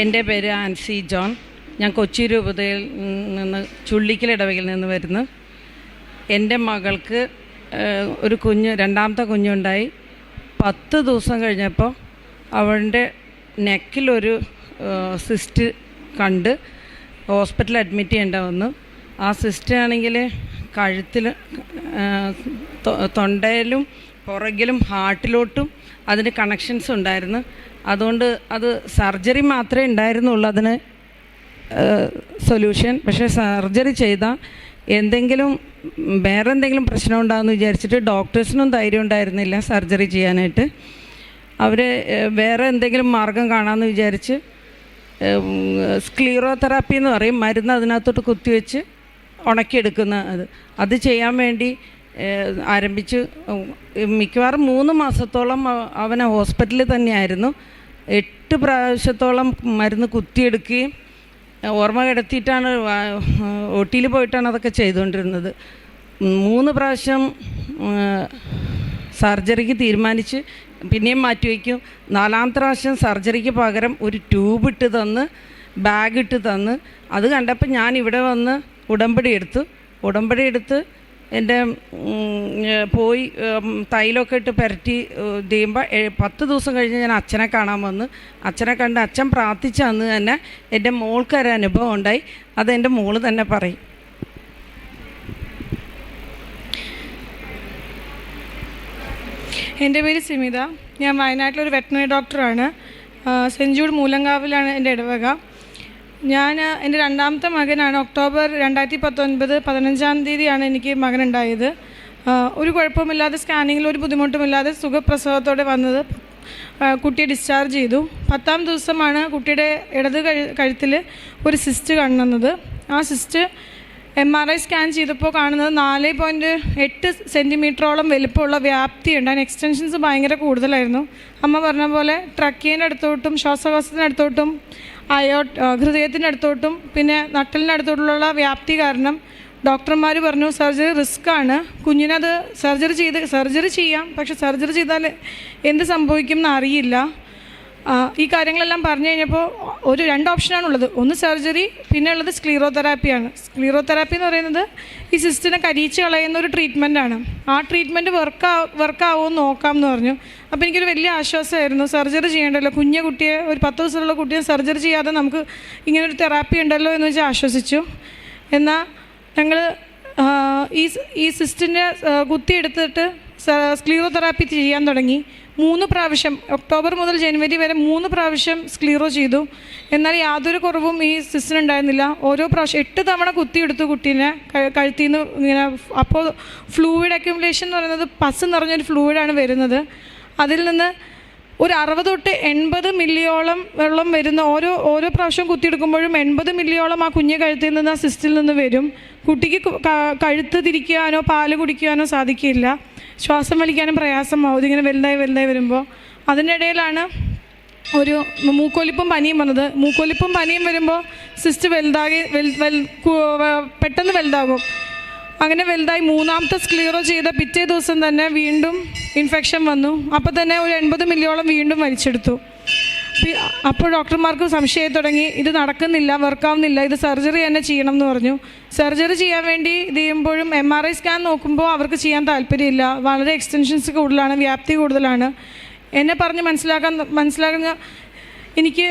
എന്റെ പേര് ആൻസി ജോൺ. ഞാൻ കൊച്ചി രൂപതയിൽ നിന്ന് ചുള്ളിക്കൽ ഇടവകയിൽ നിന്ന് വരുന്നു. എന്റെ മകൾക്ക് ഒരു കുഞ്ഞ് രണ്ടാമത്തെ കുഞ്ഞുണ്ടായി. പത്ത് ദിവസം കഴിഞ്ഞപ്പോൾ അവളുടെ നെക്കിലൊരു സിസ്റ്റ് കണ്ട് ഹോസ്പിറ്റലിൽ അഡ്മിറ്റ് ചെയ്യേണ്ട വന്നു. ആ സിസ്റ്റ് ആണെങ്കിൽ കഴുത്തിൽ തൊണ്ടയിലും പുറകിലും ഹാർട്ടിലോട്ടും അതിന് കണക്ഷൻസ് ഉണ്ടായിരുന്നു. അതുകൊണ്ട് അത് സർജറി മാത്രമേ ഉണ്ടായിരുന്നുള്ളൂ അതിന് സൊല്യൂഷൻ. പക്ഷേ സർജറി ചെയ്ത എന്തെങ്കിലും വേറെ എന്തെങ്കിലും പ്രശ്നം ഉണ്ടാകുമെന്ന് വിചാരിച്ചിട്ട് ഡോക്ടേഴ്സിനും ധൈര്യം ഉണ്ടായിരുന്നില്ല സർജറി ചെയ്യാനായിട്ട്. അവർ വേറെ എന്തെങ്കിലും മാർഗം കാണാമെന്ന് വിചാരിച്ച് സ്ക്ലീറോ തെറാപ്പി എന്ന് പറയും. മരുന്ന് അതിനകത്തോട്ട് കുത്തിവെച്ച് ഉണക്കിയെടുക്കുന്ന അത്. അത് ചെയ്യാൻ വേണ്ടി ആരംഭിച്ച്. മിക്കവാറും മൂന്ന് മാസത്തോളം അവനെ ഹോസ്പിറ്റലിൽ തന്നെയായിരുന്നു. എട്ട് പ്രാവശ്യത്തോളം മരുന്ന് കുത്തിയെടുക്കുകയും ഓർമ്മ കിടത്തിയിട്ടാണ് ഒ പോയിട്ടാണ് അതൊക്കെ ചെയ്തുകൊണ്ടിരുന്നത്. മൂന്ന് പ്രാവശ്യം സർജറിക്ക് തീരുമാനിച്ച് പിന്നെയും മാറ്റിവെക്കും നാലാമത്തെ പ്രാവശ്യം സർജറിക്ക് പകരം ഒരു ട്യൂബ് ഇട്ട് തന്ന് ബാഗ് ഇട്ട് തന്ന്. അത് കണ്ടപ്പോൾ ഞാൻ ഇവിടെ വന്ന് ഉടമ്പടി എടുത്തു. ഉടമ്പടി എടുത്ത് എന്റെ പോയി തൈലൊക്കെ ഇട്ട് പുരട്ടി ചെയ്യുമ്പോൾ പത്ത് ദിവസം കഴിഞ്ഞ് ഞാൻ അച്ഛനെ കാണാൻ വന്ന്. അച്ഛനെ കണ്ട് അച്ഛൻ പ്രാർത്ഥിച്ച അന്ന് തന്നെ എന്റെ മോൾക്കൊരു അനുഭവം ഉണ്ടായി. അത് എന്റെ മോൾ തന്നെ പറയും. എന്റെ പേര് സിമിത. ഞാൻ വയനാട്ടിലൊരു വെറ്റനറി ഡോക്ടറാണ്. സെഞ്ചൂർ മൂലങ്കാവിലാണ് എന്റെ ഇടവക. ഞാൻ എന്റെ രണ്ടാമത്തെ മകനാണ്. ഒക്ടോബർ രണ്ടായിരത്തി പത്തൊൻപത് പതിനഞ്ചാം തീയതിയാണ് എനിക്ക് മകനുണ്ടായത്. ഒരു കുഴപ്പമില്ലാതെ സ്കാനിങ്ങിൽ ഒരു ബുദ്ധിമുട്ടുമില്ലാതെ സുഖപ്രസവത്തോടെ വന്നത്. കുട്ടിയെ ഡിസ്ചാർജ് ചെയ്തു. പത്താം ദിവസമാണ് കുട്ടിയുടെ ഇടത് കഴു കഴുത്തിൽ ഒരു സിസ്റ്റ് കാണുന്നത്. ആ cyst M R I scan ചെയ്തപ്പോൾ കാണുന്നത് നാല് പോയിന്റ് എട്ട് സെന്റിമീറ്ററോളം വലിപ്പമുള്ള വ്യാപ്തിയുണ്ട്. അതിന് എക്സ്റ്റൻഷൻസ് ഭയങ്കര കൂടുതലായിരുന്നു. അമ്മ പറഞ്ഞ പോലെ ട്രക്കിയന്റെ അടുത്തോട്ടും ശ്വാസകോശത്തിന്റെ അടുത്തോട്ടും അയോ ഹൃദയത്തിന്റെ അടുത്തോട്ടും പിന്നെ നട്ടലിന്റെ അടുത്തോട്ടുള്ള വ്യാപ്തി കാരണം ഡോക്ടർമാർ പറഞ്ഞു സർജറി റിസ്ക് ആണ്. കുഞ്ഞിനത് സർജറി ചെയ്ത് സർജറി ചെയ്യാം. പക്ഷെ സർജറി ചെയ്താൽ എന്ത് സംഭവിക്കും എന്ന് അറിയില്ല. ആ, ഈ കാര്യങ്ങളെല്ലാം പറഞ്ഞു കഴിഞ്ഞപ്പോൾ ഒരു രണ്ട് ഓപ്ഷനാണുള്ളത്. ഒന്ന് സർജറി പിന്നെ ഉള്ളത് സ്ക്ലീറോ തെറാപ്പിയാണ് സ്ക്ലീറോ തെറാപ്പി എന്ന് പറയുന്നത് ഈ സിസ്റ്റിനെ കരിയിച്ച് കളയുന്ന ഒരു ട്രീറ്റ്മെന്റാണ് ആ ട്രീറ്റ്മെന്റ് വർക്കാ വർക്കാവുമോ നോക്കാം എന്ന് പറഞ്ഞു. അപ്പോൾ എനിക്കൊരു വലിയ ആശ്വാസമായിരുന്നു. സർജറി ചെയ്യേണ്ടല്ലോ. കുഞ്ഞു കുട്ടിയെ ഒരു പത്ത് ദിവസമുള്ള കുട്ടിയെ സർജറി ചെയ്യാതെ നമുക്ക് ഇങ്ങനൊരു തെറാപ്പി ഉണ്ടല്ലോ എന്ന് വെച്ചാൽ ആശ്വസിച്ചു. എന്നാൽ ഞങ്ങൾ ഈ ഈ സിസ്റ്റിന്റെ കുത്തിയെടുത്തിട്ട് സ്ക്ലീറോ തെറാപ്പി ചെയ്യാൻ തുടങ്ങി. മൂന്ന് പ്രാവശ്യം ഒക്ടോബർ മുതൽ ജനുവരി വരെ മൂന്ന് പ്രാവശ്യം സ്ക്ലീറോ ചെയ്തു. എന്നാൽ യാതൊരു കുറവും ഈ സിസ്റ്റിന് ഉണ്ടായിരുന്നില്ല. ഓരോ പ്രാവശ്യം എട്ട് തവണ കുത്തിയെടുത്തു കുട്ടീനെ കഴുത്തിൽ നിന്ന് ഇങ്ങനെ അപ്പോൾ ഫ്ലൂയിഡ് അക്യുമുലേഷൻ എന്ന് പറയുന്നത് പസ് നിറഞ്ഞൊരു ഫ്ലൂയിഡാണ് വരുന്നത്. അതിൽ നിന്ന് ഒരു അറുപത് തൊട്ട് എൺപത് മില്ലിയോളം വെള്ളം വരുന്ന ഓരോ ഓരോ പ്രാവശ്യം കുത്തിയെടുക്കുമ്പോഴും എൺപത് മില്ലിയോളം ആ കുഞ്ഞ് കഴുത്തിൽ നിന്ന് ആ സിസ്റ്റിൽ നിന്ന് വരും. കുട്ടിക്ക് കഴുത്ത് തിരിക്കാനോ പാൽ കുടിക്കാനോ സാധിക്കില്ല. ശ്വാസം വലിക്കാനും പ്രയാസമാവും ഇതിങ്ങനെ വലുതായി വലുതായി വരുമ്പോൾ അതിനിടയിലാണ് ഒരു മൂക്കൊലിപ്പും പനിയും വന്നത്. മൂക്കൊലിപ്പും പനിയും വരുമ്പോൾ സിസ്റ്റ് വലുതാകി പെട്ടെന്ന് വലുതാകും. അങ്ങനെ വലുതായി മൂന്നാമത്തെ സ്ക്ലിയറോ ചെയ്ത പിറ്റേ ദിവസം തന്നെ വീണ്ടും ഇൻഫെക്ഷൻ വന്നു. അപ്പോൾ തന്നെ ഒരു എൺപത് മില്ലിയോളം വീണ്ടും വലിച്ചെടുത്തു. അപ്പോൾ ഡോക്ടർമാർക്ക് സംശയം തുടങ്ങി. ഇത് നടക്കുന്നില്ല വർക്കാവുന്നില്ല ഇത് സർജറി തന്നെ ചെയ്യണം എന്ന് പറഞ്ഞു. സർജറി ചെയ്യാൻ വേണ്ടി ഇത് ചെയ്യുമ്പോഴും എം ആർ ഐ സ്കാൻ നോക്കുമ്പോൾ അവർക്ക് ചെയ്യാൻ താല്പര്യമില്ല. വളരെ എക്സ്റ്റൻഷൻസ് കൂടുതലാണ് വ്യാപ്തി കൂടുതലാണ്. എന്നെ പറഞ്ഞ് മനസ്സിലാക്കാൻ മനസ്സിലാക്കുന്ന എനിക്ക്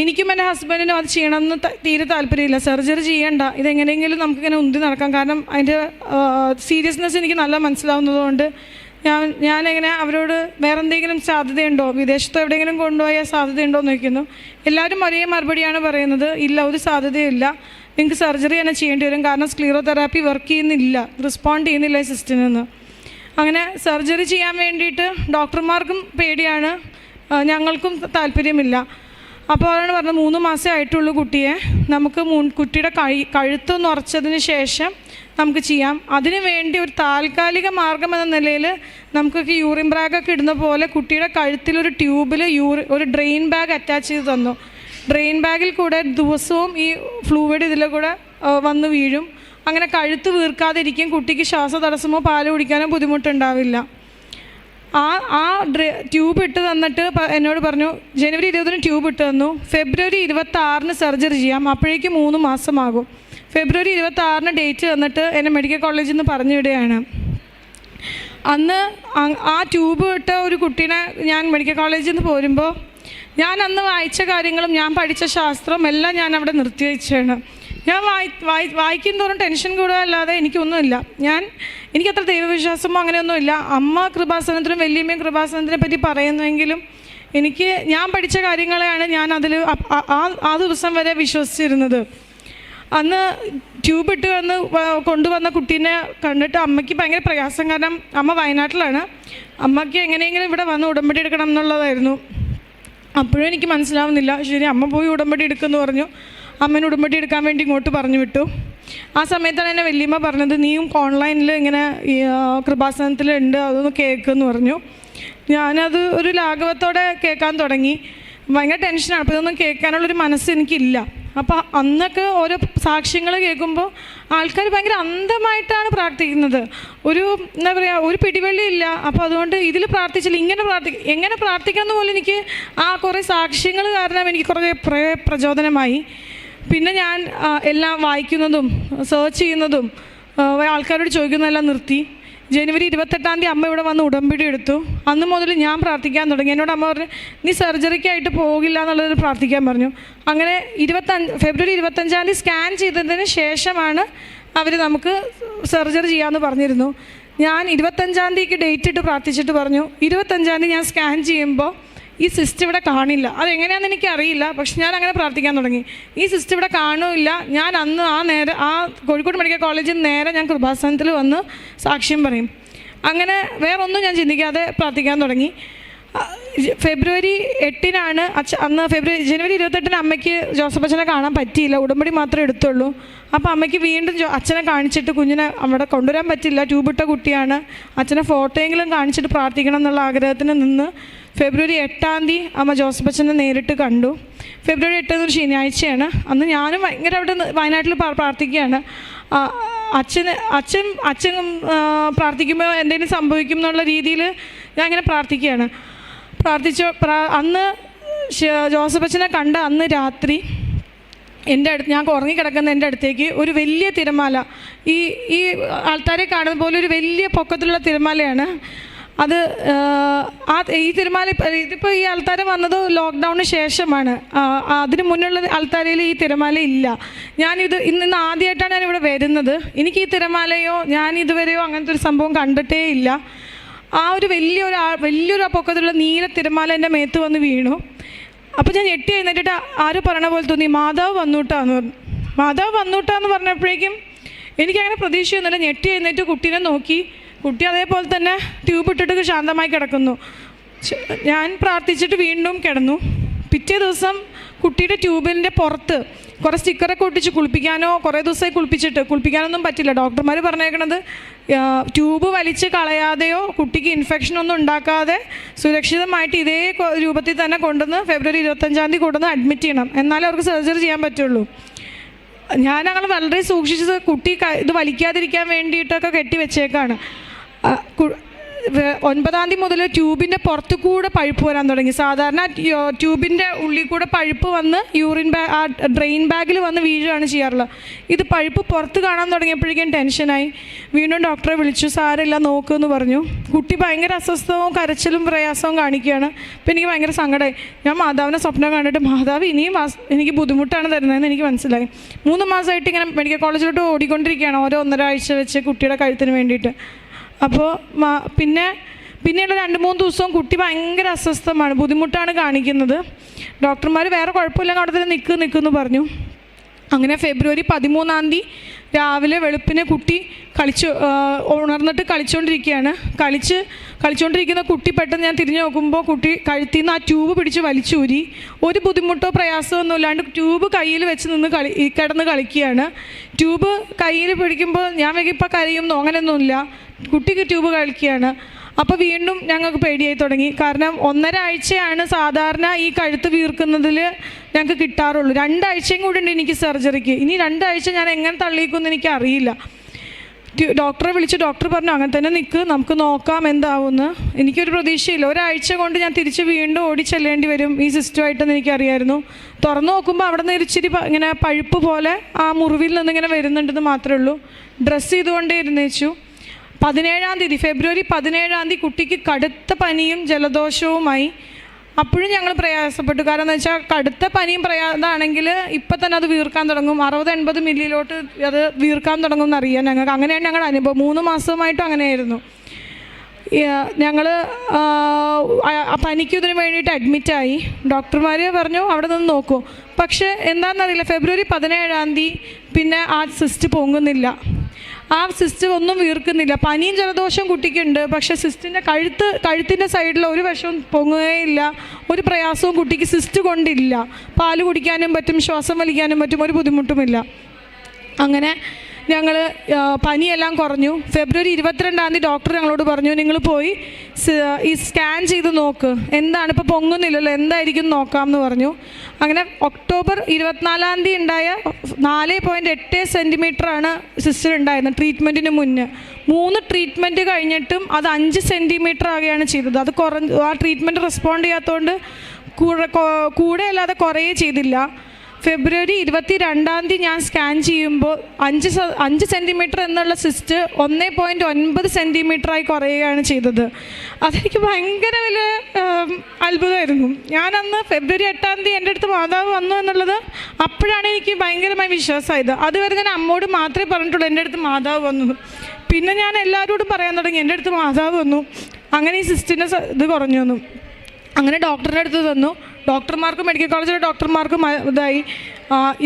എനിക്കും എന്റെ ഹസ്ബൻഡിനും അത് ചെയ്യണമെന്ന് തീരെ താല്പര്യമില്ല. സർജറി ചെയ്യണ്ട ഇതെങ്ങനെയെങ്കിലും നമുക്കിങ്ങനെ ഉന്തി നടക്കാം. കാരണം അതിന്റെ സീരിയസ്നെസ് എനിക്ക് നല്ല മനസ്സിലാവുന്നതുകൊണ്ട് ഞാൻ ഞാനെങ്ങനെ അവരോട് വേറെ എന്തെങ്കിലും സാധ്യതയുണ്ടോ? വിദേശത്ത് എവിടെയെങ്കിലും കൊണ്ടുപോയാൽ സാധ്യതയുണ്ടോ എന്ന് ചോദിക്കുന്നു. എല്ലാവരും ഒരേ മറുപടിയാണ് പറയുന്നത്. ഇല്ല ഒരു സാധ്യതയില്ല നിങ്ങൾക്ക് സർജറി തന്നെ ചെയ്യേണ്ടി വരും. കാരണം സ്ക്ലീറോ തെറാപ്പി വർക്ക് ചെയ്യുന്നില്ല. റെസ്പോണ്ട് ചെയ്യുന്നില്ല ഈ സിസ്റ്റിനെന്ന് അങ്ങനെ സർജറി ചെയ്യാൻ വേണ്ടിയിട്ട് ഡോക്ടർമാർക്കും പേടിയാണ്. ഞങ്ങൾക്കും താല്പര്യമില്ല. അപ്പോൾ അവരാണ് പറഞ്ഞത്. മൂന്ന് മാസമേ ആയിട്ടുള്ളൂ കുട്ടിയെ. നമുക്ക് കുട്ടിയുടെ കഴി കഴുത്തൊന്ന് ശേഷം നമുക്ക് ചെയ്യാം. അതിനു വേണ്ടി ഒരു താൽക്കാലിക മാർഗം എന്ന നിലയിൽ നമുക്കൊക്കെ യൂറിൻ ബാഗൊക്കെ ഇടുന്ന പോലെ കുട്ടിയുടെ കഴുത്തിൽ ഒരു ട്യൂബിൽ യൂറി ഒരു ഡ്രെയിൻ ബാഗ് അറ്റാച്ച് ചെയ്ത് തന്നു. ഡ്രെയിൻ ബാഗിൽ കൂടെ ദിവസവും ഈ ഫ്ലൂയിഡ് ഇതിലെ കൂടെ വന്ന് വീഴും. അങ്ങനെ കഴുത്ത് വീർക്കാതിരിക്കും കുട്ടിക്ക് ശ്വാസതടസ്സമോ പാൽ കുടിക്കാനോ ബുദ്ധിമുട്ടുണ്ടാവില്ല. ആ ആ ഡ്രെ ട്യൂബ് ഇട്ട് തന്നിട്ട് എന്നോട് പറഞ്ഞു ജനുവരി ഇരുപതിന് ട്യൂബ് ഇട്ട് തന്നു. ഫെബ്രുവരി ഇരുപത്തി ആറിന് സർജറി ചെയ്യാം. അപ്പോഴേക്കും മൂന്ന് മാസമാകും. ഫെബ്രുവരി ഇരുപത്തി ആറിന് ഡേറ്റ് തന്നിട്ട് എന്നെ മെഡിക്കൽ കോളേജിൽ നിന്ന് പറഞ്ഞു വിടുകയാണ് അന്ന് ആ ട്യൂബ് ഇട്ട ഒരു കുട്ടീനെ ഞാൻ മെഡിക്കൽ കോളേജിൽ നിന്ന് പോരുമ്പോൾ ഞാൻ അന്ന് വായിച്ച കാര്യങ്ങളും ഞാൻ പഠിച്ച ശാസ്ത്രവും എല്ലാം ഞാൻ അവിടെ നിർത്തിവെച്ചാണ് ഞാൻ വായി വായി വായിക്കും തോറും ടെൻഷൻ കൂടുകയല്ലാതെ എനിക്കൊന്നുമില്ല. ഞാൻ എനിക്കത്ര ദൈവവിശ്വാസമോ അങ്ങനെയൊന്നുമില്ല. അമ്മ കൃപാസനത്തിനും വലിയമ്മയും കൃപാസനത്തിനെ പറ്റി പറയുന്നുവെങ്കിലും എനിക്ക് ഞാൻ പഠിച്ച കാര്യങ്ങളെയാണ് ഞാൻ അതിൽ ആ ആ ദിവസം വരെ വിശ്വസിച്ചിരുന്നത്. അന്ന് ട്യൂബ് ഇട്ട് വന്ന് കൊണ്ടുവന്ന കുട്ടീനെ കണ്ടിട്ട് അമ്മയ്ക്ക് ഭയങ്കര പ്രയാസം കാരണം അമ്മ വയനാട്ടിലാണ്. അമ്മയ്ക്ക് എങ്ങനെയെങ്കിലും ഇവിടെ വന്ന് ഉടമ്പടി എടുക്കണം എന്നുള്ളതായിരുന്നു. അപ്പോഴും എനിക്ക് മനസ്സിലാവുന്നില്ല. ശരി അമ്മ പോയി ഉടമ്പടി എടുക്കുമെന്ന് പറഞ്ഞു. അമ്മേനെ ഉടമ്പടി എടുക്കാൻ വേണ്ടി ഇങ്ങോട്ട് പറഞ്ഞു വിട്ടു. ആ സമയത്താണ് എന്നെ വല്യമ്മ പറഞ്ഞത് നീയും ഓൺലൈനിൽ ഇങ്ങനെ കൃപാസനത്തിലുണ്ട് അതൊന്ന് കേൾക്കുമെന്ന് പറഞ്ഞു. ഞാനത് ഒരു ലാഘവത്തോടെ കേൾക്കാൻ തുടങ്ങി. ഭയങ്കര ടെൻഷനാണ് അപ്പോൾ ഇതൊന്നും കേൾക്കാനുള്ളൊരു മനസ്സ് എനിക്കില്ല. അപ്പോൾ അന്നൊക്കെ ഓരോ സാക്ഷ്യങ്ങൾ കേൾക്കുമ്പോൾ ആൾക്കാർ ഭയങ്കര അന്ധമായിട്ടാണ് പ്രാർത്ഥിക്കുന്നത്. ഒരു എന്താ പറയുക ഒരു പിടിവള്ളി ഇല്ല. അപ്പോൾ അതുകൊണ്ട് ഇതിൽ പ്രാർത്ഥിച്ചില്ല ഇങ്ങനെ പ്രാർത്ഥി എങ്ങനെ പ്രാർത്ഥിക്കാമെന്ന് പോലും എനിക്ക് ആ കുറേ സാക്ഷ്യങ്ങൾ കാരണം എനിക്ക് കുറേ പ്ര പ്രചോദനമായി. പിന്നെ ഞാൻ എല്ലാം വായിക്കുന്നതും സെർച്ച് ചെയ്യുന്നതും ആൾക്കാരോട് ചോദിക്കുന്നതെല്ലാം നിർത്തി. ജനുവരി ഇരുപത്തെട്ടാം തീയതി അമ്മ ഇവിടെ വന്ന് ഉടമ്പടി എടുത്തു. അന്ന് മുതൽ ഞാൻ പ്രാർത്ഥിക്കാൻ തുടങ്ങി. എന്നോട് അമ്മ പറഞ്ഞു നീ സർജറിക്കായിട്ട് പോകില്ല എന്നുള്ളത് പ്രാർത്ഥിക്കാൻ പറഞ്ഞു. അങ്ങനെ ഇരുപത്തഞ്ച് ഫെബ്രുവരി ഇരുപത്തഞ്ചാം തീയതി സ്കാൻ ചെയ്തതിന് ശേഷമാണ് അവർ നമുക്ക് സർജറി ചെയ്യാമെന്ന് പറഞ്ഞിരുന്നു. ഞാൻ ഇരുപത്തഞ്ചാം തീയതിക്ക് ഡേറ്റ് ഇട്ട് പ്രാർത്ഥിച്ചിട്ട് പറഞ്ഞു. ഇരുപത്തഞ്ചാം തീയതി ഞാൻ സ്കാൻ ചെയ്യുമ്പോൾ ഈ സിസ്റ്റം ഇവിടെ കാണില്ല. അതെങ്ങനെയാണെന്ന് എനിക്ക് അറിയില്ല പക്ഷെ ഞാൻ അങ്ങനെ പ്രാർത്ഥിക്കാൻ തുടങ്ങി. ഈ സിസ്റ്റം ഇവിടെ കാണുമില്ല. ഞാൻ അന്ന് ആ നേരെ ആ കോഴിക്കോട് മെഡിക്കൽ കോളേജിൽ നേരെ ഞാൻ കൃപാസനത്തിൽ വന്ന് സാക്ഷ്യം പറയും. അങ്ങനെ വേറൊന്നും ഞാൻ ചിന്തിക്കാതെ പ്രാർത്ഥിക്കാൻ തുടങ്ങി. ഫെബ്രുവരി എട്ടിനാണ് അച്ഛ അന്ന് ഫെബ്രുവരി ജനുവരി ഇരുപത്തെട്ടിന് അമ്മയ്ക്ക് ജോസഫ് അച്ഛനെ കാണാൻ പറ്റിയില്ല. ഉടമ്പടി മാത്രമേ എടുത്തുള്ളൂ. അപ്പോൾ അമ്മയ്ക്ക് വീണ്ടും അച്ഛനെ കാണിച്ചിട്ട് കുഞ്ഞിനെ അവിടെ കൊണ്ടുവരാൻ പറ്റില്ല. ട്യൂബിട്ട കുട്ടിയാണ്. അച്ഛനെ ഫോട്ടോയെങ്കിലും കാണിച്ചിട്ട് പ്രാർത്ഥിക്കണം എന്നുള്ള ആഗ്രഹത്തിന് നിന്ന് ഫെബ്രുവരി എട്ടാം തീയതി അമ്മ ജോസഫ് അച്ഛനെ നേരിട്ട് കണ്ടു. ഫെബ്രുവരി എട്ടെന്ന് ഒരു ശനിയാഴ്ചയാണ്. അന്ന് ഞാനും ഭയങ്കര അവിടെ വയനാട്ടിൽ പ്രാർത്ഥിക്കുകയാണ്. അച്ഛന് അച്ഛൻ അച്ഛൻ പ്രാർത്ഥിക്കുമ്പോൾ എന്തെങ്കിലും സംഭവിക്കും എന്നുള്ള രീതിയിൽ ഞാൻ ഇങ്ങനെ പ്രാർത്ഥിക്കുകയാണ്. പ്രാർത്ഥിച്ചു അന്ന് ശ- ജോസഫ് അച്ഛനെ കണ്ട അന്ന് രാത്രി എന്റെ അടുത്ത് ഞാൻ ഉറങ്ങിക്കിടക്കുന്ന എന്റെ അടുത്തേക്ക് ഒരു വലിയ തിരമാല ഈ ഈ ആൾക്കാരെ കാണുന്ന പോലെ ഒരു വലിയ പൊക്കത്തിലുള്ള തിരമാലയാണ് അത് ആ, ഈ തിരുമാല ഇതിപ്പോൾ ഈ അൾത്താര വന്നത് ലോക്ക്ഡൗണിന് ശേഷമാണ്. അതിന് മുന്നുള്ള അൾത്താരയിൽ ഈ തിരമാല ഇല്ല. ഞാനിത് ഇന്ന് ഇന്ന് ആദ്യമായിട്ടാണ് ഞാൻ ഇവിടെ വരുന്നത്. എനിക്ക് ഈ തിരമാലയോ ഞാൻ ഇതുവരെയോ അങ്ങനത്തെ ഒരു സംഭവം കണ്ടിട്ടേ ഇല്ല. ആ ഒരു വലിയൊരു വലിയൊരു പൊക്കത്തിലുള്ള നീല തിരമാല എന്റെ മേത്ത് വന്ന് വീണു. അപ്പോൾ ഞാൻ ഞെട്ടി എഴുന്നേറ്റിട്ട് ആര് പറയണ പോലെ തോന്നി മാതാവ് വന്നൂട്ടാന്ന് പറഞ്ഞു. മാതാവ് വന്നൂട്ടാന്ന് പറഞ്ഞപ്പോഴേക്കും എനിക്കങ്ങനെ പ്രതീക്ഷയൊന്നുമില്ല. ഞെട്ടി എഴുന്നേറ്റ് കുട്ടീനെ നോക്കി. കുട്ടി അതേപോലെ തന്നെ ട്യൂബ് ഇട്ടിട്ട് ശാന്തമായി കിടക്കുന്നു. ഞാൻ പ്രാർത്ഥിച്ചിട്ട് വീണ്ടും കിടന്നു. പിറ്റേ ദിവസം കുട്ടിയുടെ ട്യൂബിന്റെ പുറത്ത് കുറേ സ്റ്റിക്കറൊക്കെ ഒട്ടിച്ച് കുളിപ്പിക്കാനോ കുറേ ദിവസമായി കുളിപ്പിച്ചിട്ട് കുളിപ്പിക്കാനൊന്നും പറ്റില്ല. ഡോക്ടർമാർ പറഞ്ഞേക്കണത് ട്യൂബ് വലിച്ച് കളയാതെയോ കുട്ടിക്ക് ഇൻഫെക്ഷൻ ഒന്നും ഉണ്ടാക്കാതെ സുരക്ഷിതമായിട്ട് ഇതേ രൂപത്തിൽ തന്നെ കൊണ്ടുവന്ന് ഫെബ്രുവരി ഇരുപത്തഞ്ചാം തീയതി കൊണ്ടുവന്ന് അഡ്മിറ്റ് ചെയ്യണം. എന്നാലേ അവർക്ക് സർജറി ചെയ്യാൻ പറ്റുള്ളൂ. ഞാൻ അങ്ങനെ വളരെ സൂക്ഷിച്ചത് കുട്ടി ഇത് വലിക്കാതിരിക്കാൻ വേണ്ടിയിട്ടൊക്കെ കെട്ടി വെച്ചേക്കാണ്. ഒൻപതാം തീയതി മുതൽ ട്യൂബിന്റെ പുറത്തു കൂടെ പഴുപ്പ് വരാൻ തുടങ്ങി. സാധാരണ ട്യൂ- ട്യൂബിന്റെ ഉള്ളിൽ കൂടെ പഴുപ്പ് വന്ന് യൂറിൻ ബാഗ് ആ ഡ്രെയിൻ ബാഗിൽ വന്ന് വീഴുകയാണ് ചെയ്യാറുള്ളത്. ഇത് പഴുപ്പ് പുറത്ത് കാണാൻ തുടങ്ങിയപ്പോഴേക്കും ടെൻഷനായി. വീണ്ടും ഡോക്ടറെ വിളിച്ചു സാരമില്ല നോക്കുമെന്ന് പറഞ്ഞു. കുട്ടി ഭയങ്കര അസ്വസ്ഥവും കരച്ചിലും പ്രയാസവും കാണിക്കുകയാണ്. അപ്പം എനിക്ക് ഭയങ്കര സങ്കടമായി. ഞാൻ മാതാവിനെ സ്വപ്നം കണ്ടിട്ട് മാതാവ് ഇനിയും എനിക്ക് ബുദ്ധിമുട്ടാണ് തരുന്നതെന്ന് എനിക്ക് മനസ്സിലായി. മൂന്ന് മാസമായിട്ട് ഇങ്ങനെ മെഡിക്കൽ കോളേജിലോട്ട് ഓടിക്കൊണ്ടിരിക്കുകയാണ് ഓരോ ഒന്നര ആഴ്ച വെച്ച് കുട്ടിയുടെ കഴുത്തിന് വേണ്ടിയിട്ട്. അപ്പോൾ പിന്നെ പിന്നെയുള്ള രണ്ട് മൂന്ന് ദിവസവും കുട്ടി ഭയങ്കര അസ്വസ്ഥമാണ്. ബുദ്ധിമുട്ടാണ് കാണിക്കുന്നത്. ഡോക്ടർമാർ വേറെ കുഴപ്പമില്ല അവിടെ തന്നെ നിൽക്കുക നിൽക്കുമെന്ന് പറഞ്ഞു. അങ്ങനെ ഫെബ്രുവരി പതിമൂന്നാം തീയതി രാവിലെ വെളുപ്പിന് കുട്ടി കളിച്ച് ഉണർന്നിട്ട് കളിച്ചുകൊണ്ടിരിക്കുകയാണ് കളിച്ച് കളിച്ചുകൊണ്ടിരിക്കുന്ന കുട്ടി പെട്ടെന്ന് ഞാൻ തിരിഞ്ഞു നോക്കുമ്പോൾ കുട്ടി കഴുത്തിൽ നിന്ന് ആ ട്യൂബ് പിടിച്ച് വലിച്ചൂരി. ഒരു ബുദ്ധിമുട്ടോ പ്രയാസമോ ഒന്നും ഇല്ലാണ്ട് ട്യൂബ് കയ്യിൽ വെച്ച് നിന്ന് കളി കിടന്ന് കളിക്കുകയാണ്. ട്യൂബ് കയ്യിൽ പിടിക്കുമ്പോൾ ഞാൻ വേഗം ഇപ്പം കരയുന്നോ? അങ്ങനെയൊന്നുമില്ല. കുട്ടിക്ക് ട്യൂബ് കളിക്കുകയാണ്. അപ്പോൾ വീണ്ടും ഞങ്ങൾക്ക് പേടിയായി തുടങ്ങി. കാരണം ഒന്നര ആഴ്ചയാണ് സാധാരണ ഈ കഴുത്ത് വീർക്കുന്നതിൽ ഞങ്ങൾക്ക് കിട്ടാറുള്ളൂ. രണ്ടാഴ്ചയും കൂടി ഉണ്ട് എനിക്ക് സർജറിക്ക്. ഇനി രണ്ടാഴ്ച ഞാൻ എങ്ങനെ തള്ളിക്കുമെന്ന് എനിക്ക് അറിയില്ല. ഡോക്ടറെ വിളിച്ച് ഡോക്ടർ പറഞ്ഞു അങ്ങനെ തന്നെ നിൽക്ക് നമുക്ക് നോക്കാം എന്താവുമെന്ന്. എനിക്കൊരു പ്രതീക്ഷയില്ല. ഒരാഴ്ച കൊണ്ട് ഞാൻ തിരിച്ച് വീണ്ടും ഓടി ചെല്ലേണ്ടി വരും ഈ സിസ്റ്റമായിട്ടെന്ന് എനിക്കറിയായിരുന്നു. തുറന്നു നോക്കുമ്പോൾ അവിടെ നിന്ന് ഇച്ചിരി ഇങ്ങനെ പഴുപ്പ് പോലെ ആ മുറിവിൽ നിന്ന് ഇങ്ങനെ വരുന്നുണ്ടെന്ന് മാത്രമേ ഉള്ളൂ. ഡ്രസ്സ് ചെയ്തുകൊണ്ടേ ഇരുന്നേച്ചു. പതിനേഴാം തീയതി ഫെബ്രുവരി പതിനേഴാം തീയതി കുട്ടിക്ക് കടുത്ത പനിയും ജലദോഷവുമായി അപ്പോഴും ഞങ്ങൾ പ്രയാസപ്പെട്ടു. കാരണം എന്ന് വെച്ചാൽ കടുത്ത പനിയും പ്രയാസമാണെങ്കിൽ ഇപ്പം തന്നെ അത് വീർക്കാൻ തുടങ്ങും. അറുപത് എൺപത് മില്ലിയിലോട്ട് അത് വീർക്കാൻ തുടങ്ങും എന്നറിയാം ഞങ്ങൾക്ക്. അങ്ങനെയാണ് ഞങ്ങളുടെ അനുഭവം. മൂന്ന് മാസമായിട്ടും അങ്ങനെയായിരുന്നു. ഞങ്ങൾ പനിക്ക് ഇതിന് വേണ്ടിയിട്ട് അഡ്മിറ്റായി ഡോക്ടർമാർ പറഞ്ഞു അവിടെ നിന്ന് നോക്കൂ. പക്ഷേ എന്താണെന്നറിയില്ല. ഫെബ്രുവരി പതിനേഴാം തീയതി പിന്നെ ആ സിസ്റ്റ് പൊങ്ങുന്നില്ല. ആ സിസ്റ്റർ ഒന്നും വീർക്കുന്നില്ല. പനിയും ജലദോഷവും കുട്ടിക്കുണ്ട്. പക്ഷേ സിസ്റ്റിന്റെ കഴുത്ത് കഴുത്തിന്റെ സൈഡിൽ ഒരു വശവും പൊങ്ങുകയില്ല. ഒരു പ്രയാസവും കുട്ടിക്ക് സിസ്റ്റ് കൊണ്ടില്ല. പാൽ കുടിക്കാനും പറ്റും ശ്വാസം വലിക്കാനും പറ്റും ഒരു ബുദ്ധിമുട്ടുമില്ല. അങ്ങനെ ഞങ്ങൾ പനിയെല്ലാം കുറഞ്ഞു. ഫെബ്രുവരി ഇരുപത്തിരണ്ടാം തീയതി ഡോക്ടർ ഞങ്ങളോട് പറഞ്ഞു നിങ്ങൾ പോയി ഈ സ്കാൻ ചെയ്ത് നോക്ക്. എന്താണ് ഇപ്പോൾ പൊങ്ങുന്നില്ലല്ലോ എന്തായിരിക്കും നോക്കാം എന്ന് പറഞ്ഞു. അങ്ങനെ ഒക്ടോബർ ഇരുപത്തിനാലാം തീയതി ഉണ്ടായ നാല് പോയിന്റ് എട്ട് സെന്റിമീറ്ററാണ് സിസ്റ്റർ ഉണ്ടായിരുന്നത് ട്രീറ്റ്മെന്റിന് മുന്നേ. മൂന്ന് ട്രീറ്റ്മെന്റ് കഴിഞ്ഞിട്ടും അത് അഞ്ച് സെന്റിമീറ്റർ ആകുകയാണ് ചെയ്തത്. അത് കുറഞ്ഞ് ആ ട്രീറ്റ്മെന്റ് റെസ്പോണ്ട് ചെയ്യാത്തതുകൊണ്ട് കൂടെ കൂടെ അല്ലാതെ കുറയേ ചെയ്തില്ല. ഫെബ്രുവരി ഇരുപത്തി രണ്ടാം തീയതി ഞാൻ സ്കാൻ ചെയ്യുമ്പോൾ അഞ്ച് അഞ്ച് സെന്റിമീറ്റർ എന്നുള്ള സിസ്റ്റ് ഒന്നേ പോയിന്റ് ഒൻപത് സെന്റിമീറ്ററായി കുറയുകയാണ് ചെയ്തത്. അതെനിക്ക് ഭയങ്കര വലിയ അത്ഭുതമായിരുന്നു. ഞാനന്ന് ഫെബ്രുവരി എട്ടാം തീയതി എന്റെ അടുത്ത് മാതാവ് വന്നു എന്നുള്ളത് അപ്പോഴാണ് എനിക്ക് ഭയങ്കരമായി വിശ്വാസമായത്. അതുവരെ ഞാൻ അമ്മോട് മാത്രമേ പറഞ്ഞിട്ടുള്ളൂ എന്റെ അടുത്ത് മാതാവ് വന്നു. പിന്നെ ഞാൻ എല്ലാവരോടും പറയാൻ തുടങ്ങി എന്റെ അടുത്ത് മാതാവ് വന്നു. അങ്ങനെ ഈ സിസ്റ്റിന്റെ ഇത് കുറഞ്ഞു വന്നു. അങ്ങനെ ഡോക്ടറിന്റെ അടുത്ത് തന്നു ഡോക്ടർമാർക്കും മെഡിക്കൽ കോളേജിലെ ഡോക്ടർമാർക്കും ഇതായി.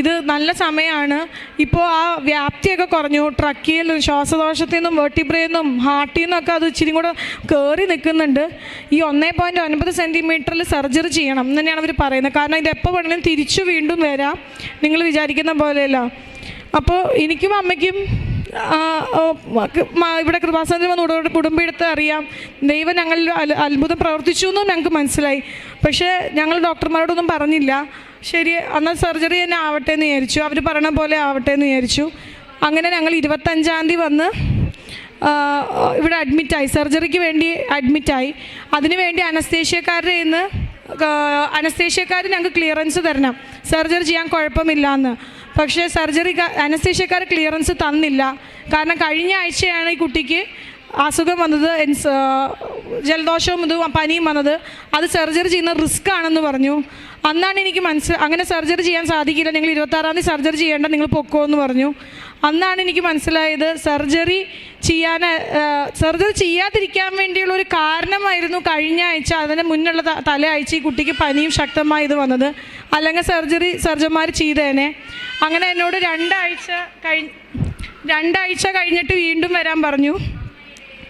ഇത് നല്ല സമയമാണ്. ഇപ്പോൾ ആ വ്യാപ്തിയൊക്കെ കുറഞ്ഞു. ട്രക്കിയിൽ ശ്വാസദോഷത്തിൽ നിന്നും വേട്ടിബ്രയിൽ നിന്നും ഹാർട്ടിൽ നിന്നൊക്കെ അത് ഇച്ചിരി കൂടെ കയറി നിൽക്കുന്നുണ്ട്. ഈ ഒന്നേ പോയിന്റ് ഒൻപത് സെന്റിമീറ്ററിൽ സർജറി ചെയ്യണം എന്ന് തന്നെയാണ് അവർ പറയുന്നത്. കാരണം ഇത് എപ്പോൾ വേണമെങ്കിലും തിരിച്ചു വീണ്ടും വരാം. നിങ്ങൾ വിചാരിക്കുന്ന പോലെയല്ല. അപ്പോൾ എനിക്കും അമ്മയ്ക്കും ഇവിടെ കൃപാസനം വന്ന് ഉട- കുടുംബെടുത്ത് അറിയാം. ദൈവം ഞങ്ങൾ അത്ഭുതം പ്രവർത്തിച്ചു എന്നും ഞങ്ങൾക്ക് മനസ്സിലായി. പക്ഷേ ഞങ്ങൾ ഡോക്ടർമാരോടൊന്നും പറഞ്ഞില്ല. ശരി എന്നാൽ സർജറി തന്നെ ആവട്ടെ എന്ന് വിചാരിച്ചു. അവർ പറയണ പോലെ ആവട്ടെ എന്ന് വിചാരിച്ചു. അങ്ങനെ ഞങ്ങൾ ഇരുപത്തഞ്ചാം തീയതി വന്ന് ഇവിടെ അഡ്മിറ്റായി സർജറിക്ക് വേണ്ടി അഡ്മിറ്റായി അതിന് വേണ്ടി അനസ്തേഷ്യക്കാരുടെ ഇന്ന് അനസ്തേഷ്യക്കാർ ഞങ്ങൾക്ക് ക്ലിയറൻസ് തരണം. സർജറി ചെയ്യാൻ കുഴപ്പമില്ല എന്ന് പക്ഷേ സർജറി അനസ്തീഷ്യക്കാർ ക്ലിയറൻസ് തന്നില്ല. കാരണം കഴിഞ്ഞ ആഴ്ചയാണ് ഈ കുട്ടിക്ക് അസുഖം വന്നത് ജലദോഷവും ഇത് പനിയും വന്നത്. അത് സർജറി ചെയ്യുന്ന റിസ്ക് ആണെന്ന് പറഞ്ഞു. അന്നാണ് എനിക്ക് മനസ്സിൽ അങ്ങനെ സർജറി ചെയ്യാൻ സാധിക്കില്ല. നിങ്ങൾ ഇരുപത്താറാം തീയതി സർജറി ചെയ്യേണ്ട നിങ്ങൾ പൊക്കോ എന്ന് പറഞ്ഞു. അന്നാണ് എനിക്ക് മനസ്സിലായത് സർജറി ചെയ്യാൻ സർജറി ചെയ്യാതിരിക്കാൻ വേണ്ടിയുള്ള ഒരു കാരണമായിരുന്നു കഴിഞ്ഞ ആഴ്ച അതിന് മുന്നുള്ള തല ആഴ്ച ഈ കുട്ടിക്ക് പനിയും ശക്തമായി ഇത് വന്നത്. അല്ലെങ്കിൽ സർജറി സർജന്മാർ ചെയ്തേനെ. അങ്ങനെ എന്നോട് രണ്ടാഴ്ച കഴി രണ്ടാഴ്ച കഴിഞ്ഞിട്ട് വീണ്ടും വരാൻ പറഞ്ഞു.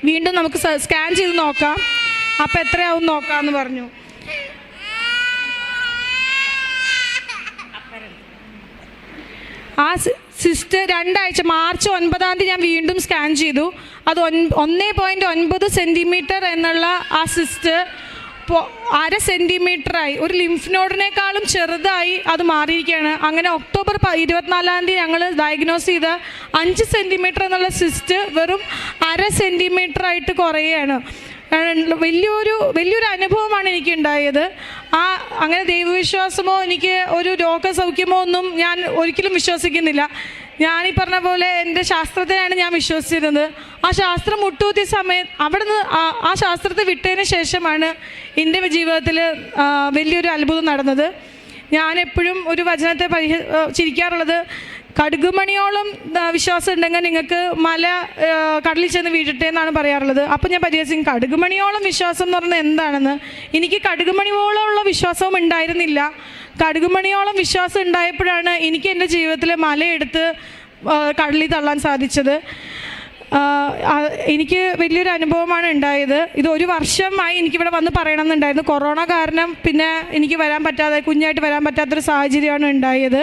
വീണ്ടും നമുക്ക് സ്കാൻ ചെയ്ത് നോക്കാം. അപ്പോൾ എത്രയാവും നോക്കാമെന്ന് പറഞ്ഞു. ആ സിസ്റ്റ് രണ്ടാഴ്ച മാർച്ച് ഒൻപതാം തീയതി ഞാൻ വീണ്ടും സ്കാൻ ചെയ്തു. അത് ഒന്നേ പോയിന്റ് ഒൻപത് സെന്റിമീറ്റർ എന്നുള്ള ആ സിസ്റ്റ് അര സെന്റിമീറ്ററായി ഒരു ലിംഫ് നോഡിനേക്കാളും ചെറുതായി അത് മാറിയിരിക്കുകയാണ്. അങ്ങനെ ഒക്ടോബർ ഇരുപത്തിനാലാം തീയതി ഞങ്ങൾ ഡയഗ്നോസ് ചെയ്ത അഞ്ച് സെന്റിമീറ്റർ എന്നുള്ള സിസ്റ്റ് വെറും അര സെന്റിമീറ്ററായിട്ട് കുറയുകയാണ്. വലിയൊരു വലിയൊരു അനുഭവമാണ് എനിക്ക് ഉണ്ടായത് ആ അങ്ങനെ ദൈവവിശ്വാസമോ എനിക്ക് ഒരു രോഗസൗഖ്യമോ ഒന്നും ഞാൻ ഒരിക്കലും വിശ്വസിക്കുന്നില്ല. ഞാൻ പറഞ്ഞ പോലെ എന്റെ ശാസ്ത്രത്തിനാണ് ഞാൻ വിശ്വസിച്ചിരുന്നത്. ആ ശാസ്ത്രം മുട്ടുകൂത്തിയ സമയത്ത് അവിടെ നിന്ന് ആ- ആ ശാസ്ത്രത്തെ വിട്ടതിന് ശേഷമാണ് എന്റെ ജീവിതത്തിൽ വലിയൊരു അത്ഭുതം നടന്നത്. ഞാൻ എപ്പോഴും ഒരു വചനത്തെ പരിഹ ചിരിക്കാറുള്ളത് കടുകുമണിയോളം വിശ്വാസം ഉണ്ടെങ്കിൽ നിങ്ങൾക്ക് മല കടലിൽ ചെന്ന് വീഴട്ടെ എന്നാണ് പറയാറുള്ളത്. അപ്പം ഞാൻ പരിഹസിക്കും കടുകുമണിയോളം വിശ്വാസം എന്ന് പറഞ്ഞാൽ എന്താണെന്ന്? എനിക്ക് കടുകുമണിയോളമുള്ള വിശ്വാസവും ഉണ്ടായിരുന്നില്ല. കടുകുമണിയോളം വിശ്വാസം ഉണ്ടായപ്പോഴാണ് എനിക്ക് എന്റെ ജീവിതത്തിൽ മലയെടുത്ത് കടലിൽ തള്ളാൻ സാധിച്ചത്. എനിക്ക് വലിയൊരു അനുഭവമാണ് ഉണ്ടായത്. ഇത് ഒരു വർഷമായി എനിക്കിവിടെ വന്ന് പറയണമെന്നുണ്ടായിരുന്നു. കൊറോണ കാരണം പിന്നെ എനിക്ക് വരാൻ പറ്റാതെ കുഞ്ഞായിട്ട് വരാൻ പറ്റാത്തൊരു സാഹചര്യമാണ് ഉണ്ടായത്.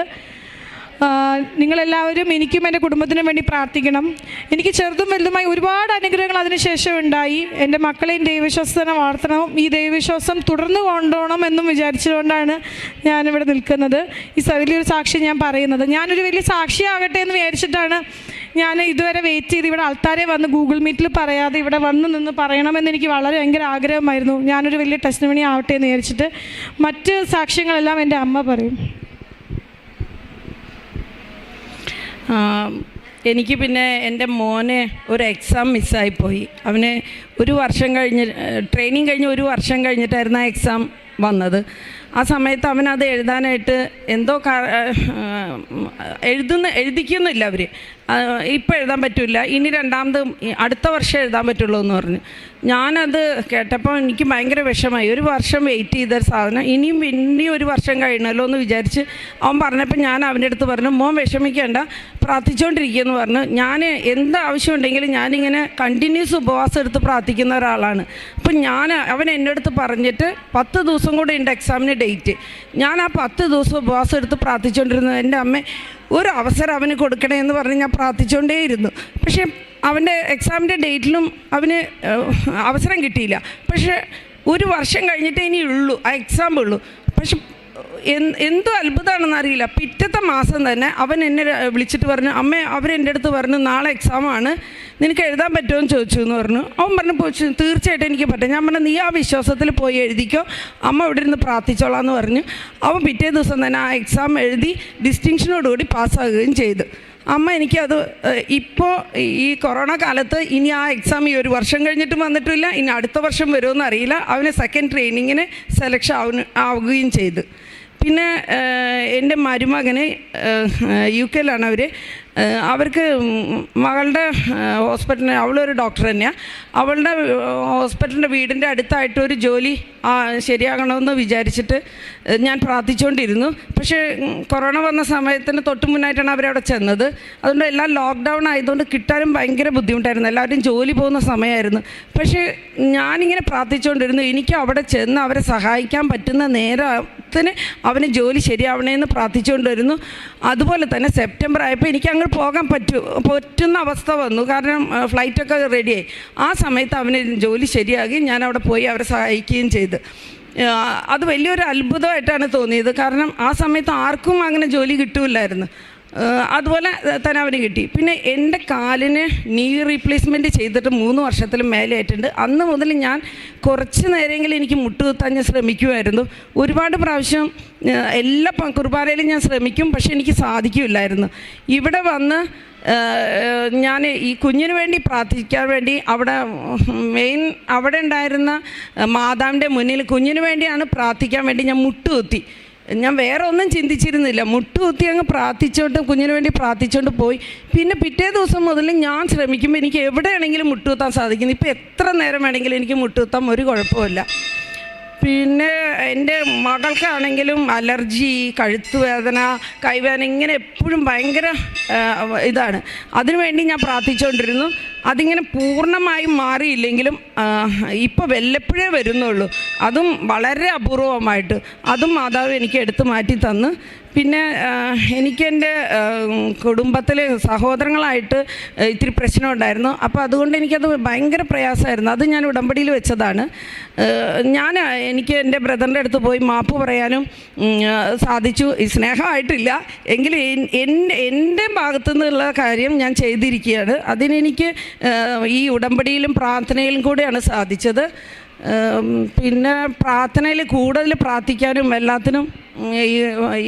നിങ്ങളെല്ലാവരും എനിക്കും എന്റെ കുടുംബത്തിനും വേണ്ടി പ്രാർത്ഥിക്കണം. എനിക്ക് ചെറുതും വലുതുമായി ഒരുപാട് അനുഗ്രഹങ്ങൾ അതിനുശേഷം ഉണ്ടായി. എന്റെ മക്കളെയും ദൈവവിശ്വാസത്തിനെ വളർത്തണം. ഈ ദൈവവിശ്വാസം തുടർന്ന് കൊണ്ടുപോകണം എന്നും വിചാരിച്ചുകൊണ്ടാണ് ഞാനിവിടെ നിൽക്കുന്നത്. ഈ വലിയൊരു സാക്ഷി ഞാൻ പറയുന്നത്. ഞാനൊരു വലിയ സാക്ഷിയാകട്ടെ എന്ന് വിചാരിച്ചിട്ടാണ് ഞാൻ ഇതുവരെ വെയിറ്റ് ചെയ്ത് ഇവിടെ ആൾക്കാരെ വന്ന് ഗൂഗിൾ മീറ്റിൽ പറയാതെ ഇവിടെ വന്ന് നിന്ന് പറയണമെന്ന് എനിക്ക് വളരെ ഭയങ്കര ആഗ്രഹമായിരുന്നു. ഞാനൊരു വലിയ ടെസ്റ്റ് മണി ആവട്ടെ എന്ന് വിചാരിച്ചിട്ട് മറ്റ് സാക്ഷ്യങ്ങളെല്ലാം എന്റെ അമ്മ പറയും ആ, എനിക്ക് പിന്നെ എന്റെ മോനെ ഒരു എക്സാം മിസ്സായിപ്പോയി അവന് ഒരു വർഷം കഴിഞ്ഞ് ട്രെയിനിങ് കഴിഞ്ഞ് ഒരു വർഷം കഴിഞ്ഞിട്ടായിരുന്നു ആ എക്സാം വന്നത്. ആ സമയത്ത് അവനത് എഴുതാനായിട്ട് എന്തോ എഴുതുന്ന എഴുതിക്കുന്നില്ല അവർ ഇപ്പോൾ എഴുതാൻ പറ്റില്ല. ഇനി രണ്ടാമത് അടുത്ത വർഷം എഴുതാൻ പറ്റുള്ളൂ എന്ന് പറഞ്ഞു. ഞാനത് കേട്ടപ്പോൾ എനിക്ക് ഭയങ്കര വിഷമായി ഒരു വർഷം വെയിറ്റ് ചെയ്ത സാധനം. ഇനിയും ഇനിയും ഒരു വർഷം കഴിയണമല്ലോ എന്ന് വിചാരിച്ച് അവൻ പറഞ്ഞപ്പോൾ ഞാൻ അവന്റെ അടുത്ത് പറഞ്ഞു മോൻ വിഷമിക്കേണ്ട പ്രാർത്ഥിച്ചുകൊണ്ടിരിക്കുകയെന്ന് പറഞ്ഞു. ഞാൻ എന്ത് ആവശ്യമുണ്ടെങ്കിലും ഞാനിങ്ങനെ കണ്ടിന്യൂസ് ഉപവാസം എടുത്ത് പ്രാർത്ഥിക്കുന്ന ഒരാളാണ്. അപ്പം ഞാൻ അവൻ എന്റെ അടുത്ത് പറഞ്ഞിട്ട് പത്ത് ദിവസം കൂടെ ഉണ്ട് എക്സാമിന് ഡേറ്റ് ഞാൻ ആ പത്ത് ദിവസം ഉപവാസം എടുത്ത് പ്രാർത്ഥിച്ചുകൊണ്ടിരുന്നത് എന്റെ അമ്മ ഒരു അവസരം അവന് കൊടുക്കണേ എന്ന് പറഞ്ഞ് ഞാൻ പ്രാർത്ഥിച്ചുകൊണ്ടേയിരുന്നു പക്ഷേ അവന്റെ എക്സാമിന്റെ ഡേറ്റിലും അവന് അവസരം കിട്ടിയില്ല. പക്ഷേ ഒരു വർഷം കഴിഞ്ഞിട്ടേ ഇനി ഉള്ളൂ ആ എക്സാം ഉള്ളൂ. പക്ഷെ എന്ത് അത്ഭുതമാണെന്ന് അറിയില്ല. പിറ്റത്തെ മാസം തന്നെ അവൻ എന്നെ വിളിച്ചിട്ട് പറഞ്ഞു അമ്മ അവരെന്റെ അടുത്ത് പറഞ്ഞു നാളെ എക്സാമാണ് നിനക്ക് എഴുതാൻ പറ്റുമോ എന്ന് ചോദിച്ചു എന്ന് പറഞ്ഞു. അവൻ പറഞ്ഞു പോയി തീർച്ചയായിട്ടും എനിക്ക് പറ്റും. ഞാൻ പറഞ്ഞു നീ ആ വിശ്വാസത്തിൽ പോയി എഴുതിക്കോ അമ്മ ഇവിടെ ഇരുന്ന് പ്രാർത്ഥിച്ചോളാം എന്ന് പറഞ്ഞു. അവൻ പിറ്റേ ദിവസം തന്നെ ആ എക്സാം എഴുതി ഡിസ്റ്റിങ്ഷനോടുകൂടി പാസ്സാകുകയും ചെയ്തു. അമ്മ എനിക്കത് ഇപ്പോൾ ഈ കൊറോണ കാലത്ത് ഇനി ആ എക്സാം ഈ ഒരു വർഷം കഴിഞ്ഞിട്ടും വന്നിട്ടില്ല. ഇനി അടുത്ത വർഷം വരുമെന്ന് അറിയില്ല. അവന് സെക്കൻഡ് ട്രെയിനിങ്ങിന് സെലക്ഷൻ ആവുന്ന ആവുകയും ചെയ്തു. പിന്നെ എന്റെ മരുമകന് യു കെയിലാണ് അവർ അവർക്ക് മകളുടെ ഹോസ്പിറ്റലിന് അവളൊരു ഡോക്ടർ തന്നെയാണ് അവളുടെ ഹോസ്പിറ്റലിന്റെ വീടിന്റെ അടുത്തായിട്ട് ഒരു ജോലി ശരിയാകണമെന്ന് വിചാരിച്ചിട്ട് ഞാൻ പ്രാർത്ഥിച്ചുകൊണ്ടിരുന്നു പക്ഷേ കൊറോണ വന്ന സമയത്തിന് തൊട്ട് മുന്നായിട്ടാണ് അവരവിടെ ചെന്നത്. അതുകൊണ്ട് എല്ലാം ലോക്ക്ഡൗൺ ആയതുകൊണ്ട് കിട്ടാനും ഭയങ്കര ബുദ്ധിമുട്ടായിരുന്നു. എല്ലാവരും ജോലി പോകുന്ന സമയമായിരുന്നു. പക്ഷേ ഞാനിങ്ങനെ പ്രാർത്ഥിച്ചുകൊണ്ടിരുന്നു എനിക്ക് അവിടെ ചെന്ന് അവരെ സഹായിക്കാൻ പറ്റുന്ന നേരത്തിന് അവന് ജോലി ശരിയാവണേന്ന് പ്രാർത്ഥിച്ചുകൊണ്ടിരുന്നു അതുപോലെ തന്നെ സെപ്റ്റംബർ ആയപ്പോൾ എനിക്ക് അങ്ങ് പോകാൻ പറ്റൂ പറ്റുന്ന അവസ്ഥ വന്നു. കാരണം ഫ്ലൈറ്റൊക്കെ റെഡിയായി ആ സമയത്ത് അവന് ജോലി ശരിയാകുകയും ഞാൻ അവിടെ പോയി അവരെ സഹായിക്കുകയും ചെയ്തു. അത് വലിയൊരു അത്ഭുതമായിട്ടാണ് തോന്നിയത്. കാരണം ആ സമയത്ത് ആർക്കും അങ്ങനെ ജോലി കിട്ടില്ലായിരുന്നു. അതുപോലെ തന്നെ അവന് കിട്ടി. പിന്നെ എന്റെ കാലിന് നീ റീപ്ലേസ്മെന്റ് ചെയ്തിട്ട് മൂന്ന് വർഷത്തിലും മേലെ ആയിട്ടുണ്ട് അന്ന് മുതൽ ഞാൻ കുറച്ച് നേരമെങ്കിലും എനിക്ക് മുട്ടുകുത്താൻ ഞാൻ ശ്രമിക്കുമായിരുന്നു. ഒരുപാട് പ്രാവശ്യം എല്ലാ കുർബാനയിലും ഞാൻ ശ്രമിക്കും പക്ഷേ എനിക്ക് സാധിക്കില്ലായിരുന്നു. ഇവിടെ വന്ന് ഞാൻ ഈ കുഞ്ഞിന് വേണ്ടി പ്രാർത്ഥിക്കാൻ വേണ്ടി അവിടെ മെയിൻ അവിടെ ഉണ്ടായിരുന്ന മാതാവിന്റെ മുന്നിൽ കുഞ്ഞിന് വേണ്ടിയാണ് പ്രാർത്ഥിക്കാൻ വേണ്ടി ഞാൻ മുട്ടുകുത്തി. ഞാൻ വേറെ ഒന്നും ചിന്തിച്ചിരുന്നില്ല. മുട്ടുകുത്തി അങ്ങ് പ്രാർത്ഥിച്ചോണ്ട് കുഞ്ഞിന് വേണ്ടി പ്രാർത്ഥിച്ചുകൊണ്ട് പോയി. പിന്നെ പിറ്റേ ദിവസം മുതൽ ഞാൻ ശ്രമിക്കുമ്പോൾ എനിക്ക് എവിടെയാണെങ്കിലും മുട്ടുകുത്താൻ സാധിക്കുന്നു. ഇപ്പോൾ എത്ര നേരം വേണമെങ്കിലും എനിക്ക് മുട്ടുകുത്താൻ ഒരു കുഴപ്പമില്ല പിന്നെ എന്റെ മകൾക്കാണെങ്കിലും അലർജി കഴുത്ത് വേദന കൈവേദന ഇങ്ങനെ എപ്പോഴും ഭയങ്കര ഇതാണ്. അതിനുവേണ്ടി ഞാൻ പ്രാർത്ഥിച്ചുകൊണ്ടിരുന്നു. അതിങ്ങനെ പൂർണമായും മാറിയില്ലെങ്കിലും ഇപ്പോൾ വല്ലപ്പോഴേ വരുന്നുള്ളൂ. അതും വളരെ അപൂർവമായിട്ട്. അതും മാതാവ് എനിക്ക് എടുത്തു മാറ്റി തന്ന്. പിന്നെ എനിക്ക് എനിക്കെന്റെ കുടുംബത്തിൽ സഹോദരങ്ങളായിട്ട് ഇത്തിരി പ്രശ്നം ഉണ്ടായിരുന്നു അപ്പോൾ അതുകൊണ്ട് എനിക്കത് ഭയങ്കര പ്രയാസമായിരുന്നു. അത് ഞാൻ ഉടമ്പടിയിൽ വെച്ചതാണ്. ഞാൻ എനിക്ക് എന്റെ ബ്രദറിന്റെ അടുത്ത് പോയി മാപ്പ് പറയാനും സാധിച്ചു. സ്നേഹമായിട്ടില്ല. എങ്കിലും എൻ- എന്റെ എന്റെ ഭാഗത്തു നിന്നുള്ള കാര്യം ഞാൻ ചെയ്തിരിക്കുകയാണ്. അതിനെനിക്ക് ഈ ഉടമ്പടിയിലും പ്രാർത്ഥനയിലും കൂടെയാണ് സാധിച്ചത്. പിന്നെ പ്രാർത്ഥനയിൽ കൂടുതൽ പ്രാർത്ഥിക്കാനും എല്ലാത്തിനും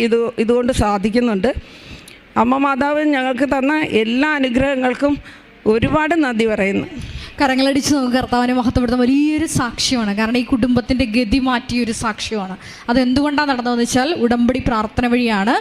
ഇത് ഇതുകൊണ്ട് സാധിക്കുന്നുണ്ട്. അമ്മ മാതാവ് ഞങ്ങൾക്ക് തന്ന എല്ലാ അനുഗ്രഹങ്ങൾക്കും ഒരുപാട് നന്ദി പറയുന്നു. കരങ്ങളടിച്ച് നമുക്ക് കർത്താവിനെ മഹത്വപ്പെടുത്താൻ വലിയൊരു സാക്ഷ്യമാണ്. കാരണം ഈ കുടുംബത്തിന്റെ ഗതി മാറ്റിയ ഒരു സാക്ഷ്യമാണ്. അത് എന്തുകൊണ്ടാണ് നടന്നതെന്ന് വെച്ചാൽ ഉടമ്പടി പ്രാർത്ഥന വഴിയാണ്.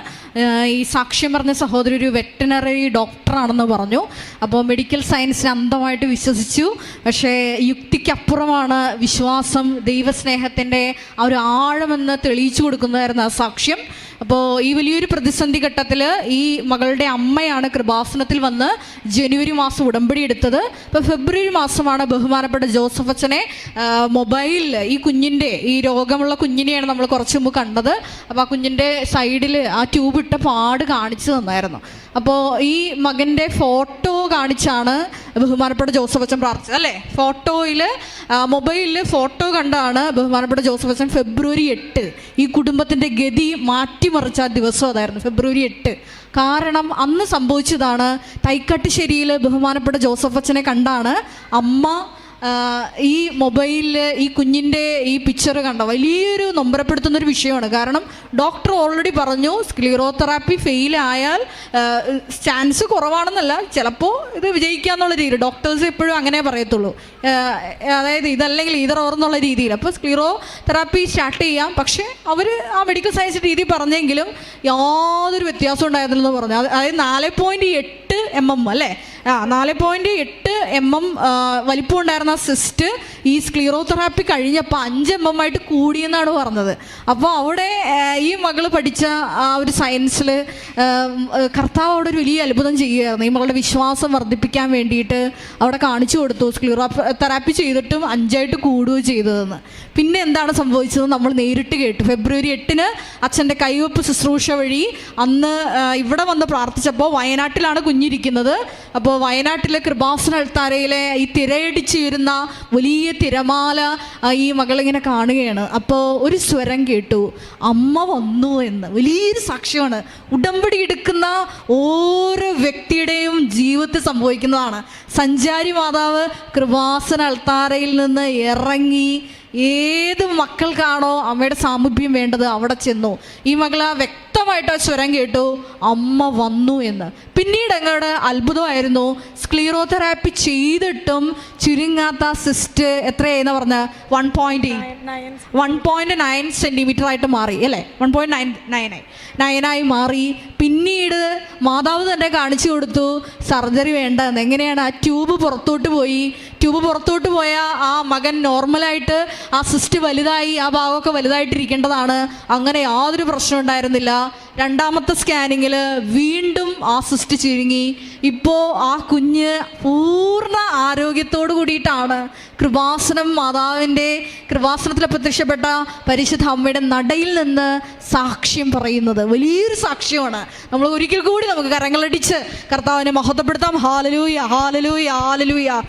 ഈ സാക്ഷ്യം പറഞ്ഞ സഹോദരി ഒരു വെറ്റനറി ഡോക്ടറാണെന്ന് പറഞ്ഞു. അപ്പോൾ മെഡിക്കൽ സയൻസിന് അന്ധമായിട്ട് വിശ്വസിച്ചു. പക്ഷേ യുക്തിക്കപ്പുറമാണ് വിശ്വാസം ദൈവസ്നേഹത്തിന്റെ ആ ഒരു ആഴമെന്ന് തെളിയിച്ചു കൊടുക്കുന്നതായിരുന്നു ആ സാക്ഷ്യം. അപ്പോൾ ഈ വലിയൊരു പ്രതിസന്ധി ഘട്ടത്തിൽ ഈ മകളുടെ അമ്മയാണ് കൃപാസനത്തിൽ വന്ന് ജനുവരി മാസം ഉടമ്പടി എടുത്തത്. ഇപ്പോൾ ഫെബ്രുവരി മാസമാണ് ബഹുമാനപ്പെട്ട ജോസഫ് അച്ഛനെ മൊബൈലിൽ ഈ കുഞ്ഞിന്റെ ഈ രോഗമുള്ള കുഞ്ഞിനെയാണ് നമ്മൾ കുറച്ച് മുമ്പ് കണ്ടത്. അപ്പോൾ ആ കുഞ്ഞിന്റെ സൈഡിൽ ആ ട്യൂബ് ഇട്ട പാട് കാണിച്ചു തന്നായിരുന്നു. അപ്പോൾ ഈ മകന്റെ ഫോട്ടോ കാണിച്ചാണ് ബഹുമാനപ്പെട്ട ജോസഫ് അച്ഛൻ പ്രാർത്ഥിച്ചത് അല്ലേ? ഫോട്ടോയിൽ മൊബൈലിൽ ഫോട്ടോ കണ്ടാണ് ബഹുമാനപ്പെട്ട ജോസഫ് അച്ഛൻ ഫെബ്രുവരി എട്ട്. ഈ കുടുംബത്തിന്റെ ഗതി മാറ്റി മാറ്റിമറിച്ച ദിവസം അതായിരുന്നു ഫെബ്രുവരി എട്ട്. കാരണം അന്ന് സംഭവിച്ചതാണ് തൈക്കട്ടുശ്ശേരിയിൽ ബഹുമാനപ്പെട്ട ജോസഫ് അച്ഛനെ കണ്ടാണ് അമ്മ ഈ മൊബൈലിൽ ഈ കുഞ്ഞിന്റെ ഈ പിക്ചർ കണ്ട? വലിയൊരു നൊമ്പരപ്പെടുത്തുന്ന ഒരു വിഷയമാണ്. കാരണം ഡോക്ടർ ഓൾറെഡി പറഞ്ഞു സ്ക്ലീറോതെറാപ്പി ഫെയിൽ ആയാൽ ചാൻസ് കുറവാണെന്നല്ല ചിലപ്പോൾ ഇത് വിജയിക്കാന്നുള്ള രീതി ഡോക്ടേഴ്സ് എപ്പോഴും അങ്ങനെ പറയത്തുള്ളൂ. അതായത് ഇതല്ലെങ്കിൽ ഇതർ ഓർ എന്നുള്ള രീതിയിൽ. അപ്പോൾ സ്ക്ലീറോ തെറാപ്പി സ്റ്റാർട്ട് ചെയ്യാം. പക്ഷേ അവർ ആ മെഡിക്കൽ സയൻസ് രീതി പറഞ്ഞെങ്കിലും യാതൊരു വ്യത്യാസം ഉണ്ടായിരുന്നില്ലെന്ന് പറഞ്ഞു. അതായത് നാല് പോയിന്റ് എട്ട് എം എം അല്ലേ? ആ നാല് പോയിന്റ് എട്ട് എം എം വലിപ്പം ഉണ്ടായിരുന്ന സിസ്റ്റ് ഈ സ്ക്ലീറോതെറാപ്പി കഴിഞ്ഞപ്പോൾ അഞ്ച് എം എം ആയിട്ട് കൂടിയെന്നാണ് പറഞ്ഞത്. അപ്പോൾ അവിടെ ഈ മകൾ പഠിച്ച ആ ഒരു സയൻസിൽ കർത്താവ് അവിടെ ഒരു വലിയ അത്ഭുതം ചെയ്യുകയായിരുന്നു. ഈ മകളുടെ വിശ്വാസം വർദ്ധിപ്പിക്കാൻ വേണ്ടിയിട്ട് അവിടെ കാണിച്ചു കൊടുത്തു. സ്ക്ലീറോ തെറാപ്പി ചെയ്തിട്ടും അഞ്ചായിട്ട് കൂടുകയോ ചെയ്തതെന്ന്. പിന്നെ എന്താണ് സംഭവിച്ചത് നമ്മൾ നേരിട്ട് കേട്ടു. ഫെബ്രുവരി എട്ടിന് അച്ഛന്റെ കൈവപ്പ് ശുശ്രൂഷ വഴി അന്ന് ഇവിടെ വന്ന് പ്രാർത്ഥിച്ചപ്പോൾ വയനാട്ടിലാണ് കുഞ്ഞിരിക്കുന്നത്. അപ്പോൾ വയനാട്ടിലെ കൃപാസന അൾത്താരയിലെ ഈ തിരയടിച്ച് വരുന്ന വലിയ തിരമാല ഈ മകളിങ്ങനെ കാണുകയാണ്. അപ്പോൾ ഒരു സ്വരം കേട്ടു. അമ്മ വന്നു എന്ന്. വലിയൊരു സാക്ഷ്യമാണ്. ഉടമ്പടി എടുക്കുന്ന ഓരോ വ്യക്തിയുടെയും ജീവിതത്തിൽ സംഭവിക്കുന്നതാണ്. സഞ്ചാരി മാതാവ് കൃപാസന അൾത്താരയിൽ നിന്ന് ഇറങ്ങി ഏത് മക്കൾക്കാണോ അമ്മയുടെ സാമീപ്യം വേണ്ടത് അവിടെ ചെന്നു. ഈ മകൾ ആ വ്യക്തമായിട്ട് ആ സ്വരം കേട്ടു. അമ്മ വന്നു എന്ന്. പിന്നീട് അങ്ങോട്ട് അത്ഭുതമായിരുന്നു. സ്ക്ലീറോതെറാപ്പി ചെയ്തിട്ടും ചുരുങ്ങാത്ത സിസ്റ്റ് എത്രയെന്ന് പറഞ്ഞ? One point eight one point nine centimetre ആയിട്ട് മാറി അല്ലേ? വൺ പോയിന്റ് നയൻ നയനായി നയനായി മാറി. പിന്നീട് മാതാവ് തന്നെ കാണിച്ചു കൊടുത്തു സർജറി വേണ്ടെന്ന് എങ്ങനെയാണ് ആ ട്യൂബ് പുറത്തോട്ട് പോയി? ട്യൂബ് പുറത്തോട്ട് പോയ ആ മകൻ നോർമലായിട്ട് ആ സിസ്റ്റ് വലുതായി ആ ഭാഗമൊക്കെ വലുതായിട്ടിരിക്കേണ്ടതാണ്. അങ്ങനെ യാതൊരു പ്രശ്നം ഉണ്ടായിരുന്നില്ല. രണ്ടാമത്തെ സ്കാനിങ്ങിൽ വീണ്ടും ആ സിസ്റ്റ് ചുരുങ്ങി. ഇപ്പോൾ ആ കുഞ്ഞ് പൂർണ ആരോഗ്യത്തോടു കൂടിയിട്ടാണ് കൃപാസനം മാതാവിന്റെ കൃപാസനത്തിൽ പ്രത്യക്ഷപ്പെട്ട പരിശുദ്ധ അമ്മയുടെ നടയിൽ നിന്ന് സാക്ഷ്യം പറയുന്നത്. വലിയൊരു സാക്ഷ്യമാണ്. നമ്മൾ ഒരിക്കൽ കൂടി നമുക്ക് കരങ്ങളടിച്ച് കർത്താവിനെ മഹത്വപ്പെടുത്താം. Hallelujah hallelujah hallelujah